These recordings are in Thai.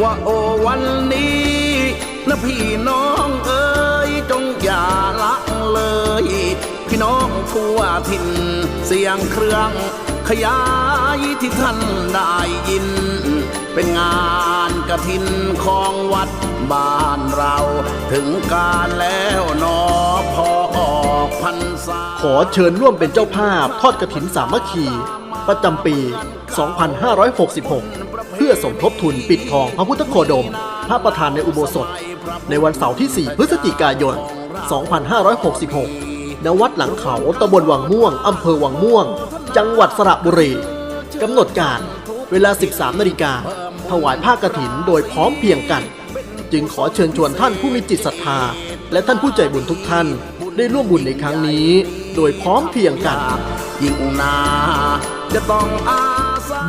ว่าโอวันนี้นะพี่น้องเอ๋ยจงอย่าละเลย พี่น้องทั่วถิ่นเสียงเครื่องขยายที่ท่านได้ยิน เป็นงานกระถินของวัดบ้านเรา ถึงการแล้วนอพอออกพรรษาขอเชิญร่วมเป็นเจ้าภาพทอดกระถินสามัคคี ประจำปี 2566 เพื่อสมทบทุนปิดทองพระพุทธโคดม พระประธานในอุโบสถ ในวันเสาร์ที่ 4 พฤศจิกายน 2566 ณ วัดหลังเขาตำบลวังม่วง อำเภอวังม่วง จังหวัดสระบุรี กำหนดการเวลา 13 นาฬิกา ถวายผ้ากฐินโดยพร้อมเพียงกัน จึงขอเชิญชวนท่านผู้มีจิตศรัทธา และท่านผู้ใจบุญทุกท่าน ได้ร่วมบุญในครั้งนี้ โดยพร้อมเพียงกัน ยิ่งนาจะต้องอา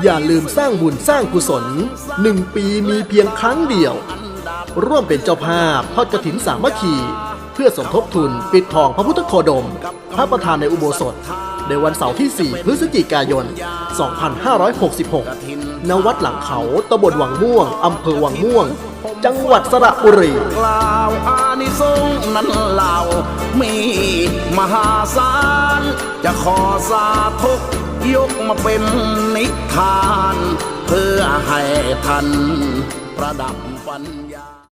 อย่าลืมสร้างบุญสร้างกุศลหนึ่งปีมีเพียงครั้งเดียว ร่วมเป็นเจ้าภาพทอดกระถินสามัคคี เพื่อสมทบทุนปิดทองพระพุทธโคดม พระประธานในอุโบสถ ในวันเสาร์ที่ 4 พฤศจิกายน 2566 ณ วัดหลังเขาตำบลวังม่วง อำเภอวังม่วง จังหวัดสระบุรีกล่าวอานิสงส์นั้นเล่ามีมหาศาลจะขอสาธุ ยกมาเป็นนิทาน เพื่อให้ท่านประดับปัญญา